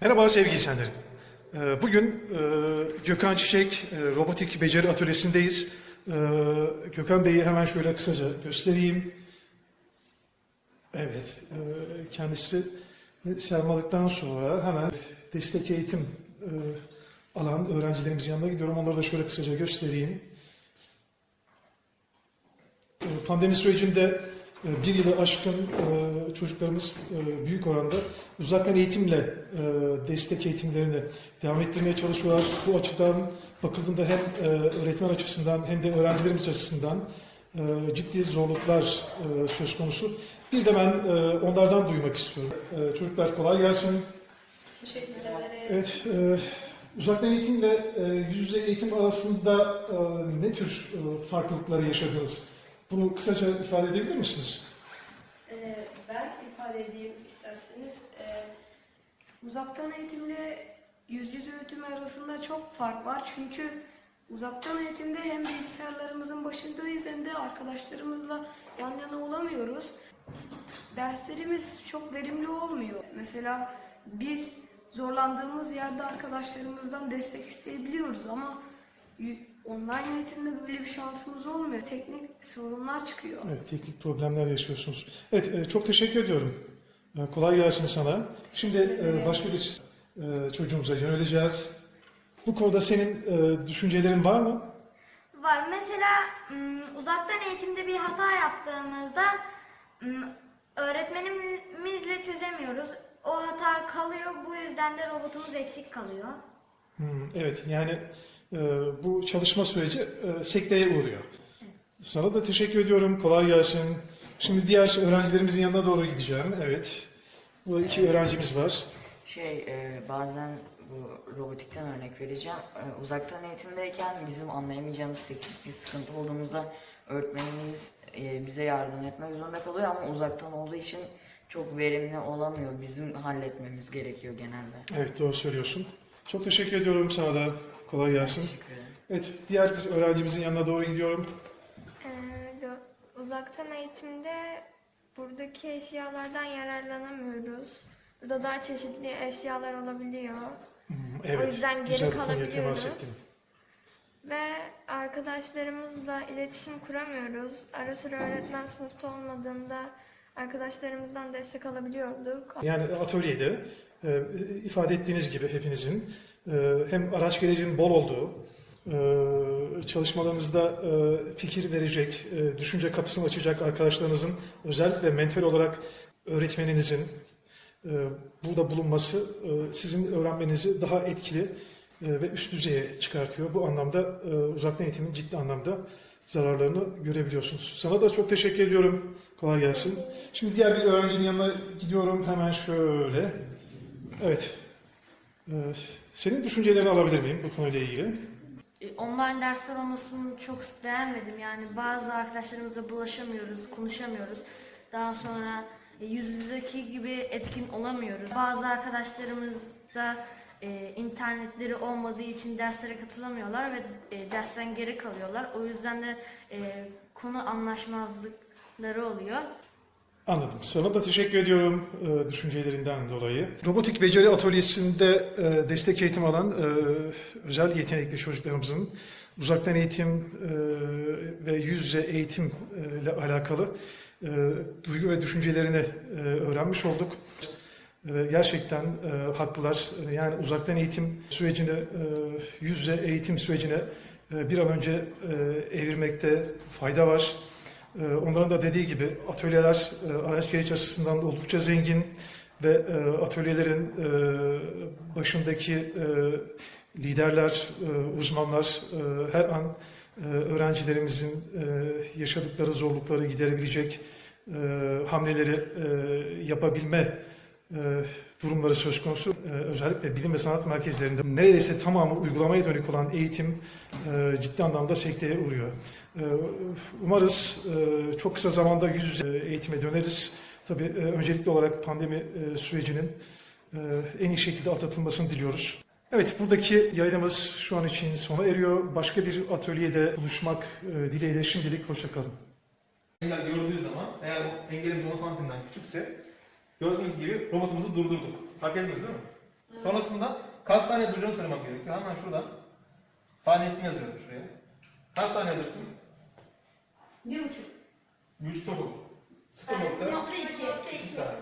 Merhaba sevgili izleyenlerim. Ee, Bugün e, Gökhan Çiçek e, Robotik Beceri Atölyesi'ndeyiz. Ee, Gökhan Bey'i hemen şöyle kısaca göstereyim. Evet, e, kendisi sermalıktan sonra hemen destek eğitim alan öğrencilerimizin yanına gidiyorum. Onları da şöyle kısaca göstereyim. Pandemi sürecinde bir yılı aşkın e, çocuklarımız e, büyük oranda uzaktan eğitimle e, destek eğitimlerini devam ettirmeye çalışıyorlar. Bu açıdan bakıldığında hem e, öğretmen açısından hem de öğrencilerimiz açısından e, ciddi zorluklar e, söz konusu. Bir de ben e, onlardan duymak istiyorum. E, Çocuklar kolay gelsin. Teşekkür. Evet, e, uzaktan eğitimle e, yüz yüze eğitim arasında e, ne tür e, farklılıkları yaşadınız? Bunu kısaca ifade edebilir misiniz? Ee, ben ifade edeyim isterseniz. Ee, uzaktan eğitimle yüz yüze eğitim arasında çok fark var. Çünkü uzaktan eğitimde hem bilgisayarlarımızın başındayız hem de arkadaşlarımızla yan yana olamıyoruz. Derslerimiz çok verimli olmuyor. Mesela biz zorlandığımız yerde arkadaşlarımızdan destek isteyebiliyoruz ama online eğitimde böyle bir şansımız olmuyor. Teknik sorunlar çıkıyor. Evet, teknik problemler yaşıyorsunuz. Evet, e, çok teşekkür ediyorum. E, Kolay gelsin sana. Şimdi e, başka bir çocuğumuza yöneleceğiz. Bu konuda senin düşüncelerin var mı? Var. Mesela uzaktan eğitimde bir hata yaptığımızda ım, öğretmenimizle çözemiyoruz. O hata kalıyor. Bu yüzden de robotumuz eksik kalıyor. Hmm, evet, yani e, bu çalışma süreci e, sekteye uğruyor. Sana da teşekkür ediyorum. Kolay gelsin. Şimdi diğer öğrencilerimizin yanına doğru gideceğim. Evet. Burada iki öğrencimiz var. Şey e, bazen bu robotikten örnek vereceğim. E, uzaktan eğitimdeyken bizim anlayamayacağımız teknik bir sıkıntı olduğumuzda öğretmenimiz e, bize yardım etmek zorunda kalıyor ama uzaktan olduğu için çok verimli olamıyor. Bizim halletmemiz gerekiyor genelde. Evet, doğru söylüyorsun. Çok teşekkür ediyorum sana da. Kolay gelsin. Evet, diğer bir öğrencimizin yanına doğru gidiyorum. Ee, Uzaktan eğitimde buradaki eşyalardan yararlanamıyoruz. Burada daha çeşitli eşyalar olabiliyor. Hmm, Evet, yüzden geri güzel kalabiliyoruz. Ve arkadaşlarımızla iletişim kuramıyoruz. Ara sıra öğretmen sınıfta olmadığında arkadaşlarımızdan destek alabiliyorduk. Yani atölyede e, ifade ettiğiniz gibi hepinizin e, hem araç gerecinin bol olduğu, e, çalışmalarınızda e, fikir verecek, e, düşünce kapısını açacak arkadaşlarınızın özellikle mentor olarak öğretmeninizin e, burada bulunması e, sizin öğrenmenizi daha etkili ve üst düzeye çıkartıyor. Bu anlamda e, uzaktan eğitimin ciddi anlamda zararlarını görebiliyorsunuz. Sana da çok teşekkür ediyorum. Kolay gelsin. Şimdi diğer bir öğrencinin yanına gidiyorum. Hemen şöyle. Evet. Ee, senin düşüncelerini alabilir miyim bu konuyla ilgili? E, Online dersler olmasını çok beğenmedim. Yani bazı arkadaşlarımıza bulaşamıyoruz, konuşamıyoruz. Daha sonra e, yüz yüzeki gibi etkin olamıyoruz. Bazı arkadaşlarımız da e, internetleri olmadığı için derslere katılamıyorlar ve e, dersten geri kalıyorlar. O yüzden de e, konu anlaşmazlıkları oluyor. Anladım. Sana da teşekkür ediyorum e, düşüncelerinden dolayı. Robotik Beceri Atölyesi'nde e, destek eğitim alan e, özel yetenekli çocuklarımızın uzaktan eğitim e, ve yüz yüze eğitim e, ile alakalı e, duygu ve düşüncelerini e, öğrenmiş olduk. E, Gerçekten e, haklılar. E, Yani uzaktan eğitim sürecini, e, yüz yüze eğitim sürecine e, bir an önce e, evirmekte fayda var. Ee, Onların da dediği gibi atölyeler e, araç gereç açısından da oldukça zengin ve e, atölyelerin e, başındaki e, liderler, e, uzmanlar e, her an e, öğrencilerimizin e, yaşadıkları zorlukları giderebilecek e, hamleleri e, yapabilme e, durumları söz konusu. E, Özellikle bilim ve sanat merkezlerinde neredeyse tamamı uygulamaya dönük olan eğitim e, ciddi anlamda sekteye uğruyor. E, Umarız e, çok kısa zamanda yüz yüze eğitime döneriz. Tabii e, öncelikli olarak pandemi e, sürecinin e, en iyi şekilde atlatılmasını diliyoruz. Evet, buradaki yayınımız şu an için sona eriyor. Başka bir atölyede buluşmak e, dileğiyle şimdilik hoşçakalın. engel gördüğü zaman eğer o engelimiz 10 santimden küçükse gördüğünüz gibi robotumuzu durdurduk. Fark ettiniz değil mi? Sonrasında kaç saniye duracağını söylemek gerekiyor. Hemen şuradan saniyesini yazıyorum şuraya. Kaç saniye dursun? Bir buçuk. Bir çok olur. Sıfır nokta Nokta iki. iki saniye.